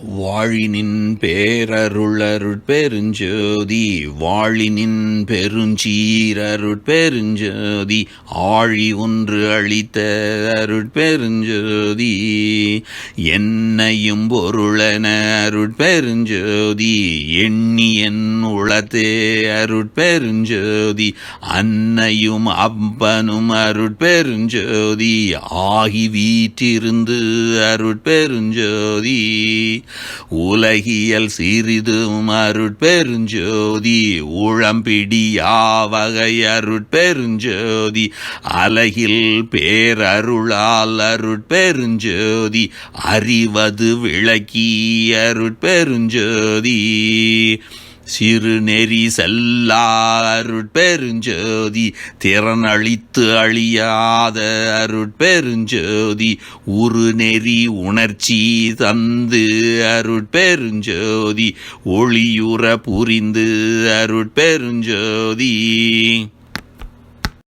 வாழினின் பேரருளருட்பெருஞ்சோதி வாழினின் பெருஞ்சீரருட்பெருஞ்சோதி ஆழி ஒன்று அளித்த அருட்பெருஞ்சோதி என்னையும் பொருளன அருட்பெருஞ்சோதி எண்ணி என் உளத்தே அருட்பெருஞ்சோதி அன்னையும் அப்பனும் அருட்பெருஞ்சோதி ஆகி வீற்றிருந்து அருட்பெருஞ்சோதி உலகியல் சிறிதும் அருட்பெருஞ்சோதி உழம்பிடி வகை அருட்பெருஞ்சோதி அலகில் பேரருளால் அருட்பெருஞ்சோதி அறிவது விளக்கி அருட்பெருஞ்சோதி சிறு நெறி செல்லாருட்பெருஞ்சோதி அழித்து அழியாத அருட்பெருஞ்சோதி உரு நெறி உணர்ச்சி தந்து அருட்பெருஞ்சோதி ஒளியுற புரிந்து அருட்பெருஞ்சோதி.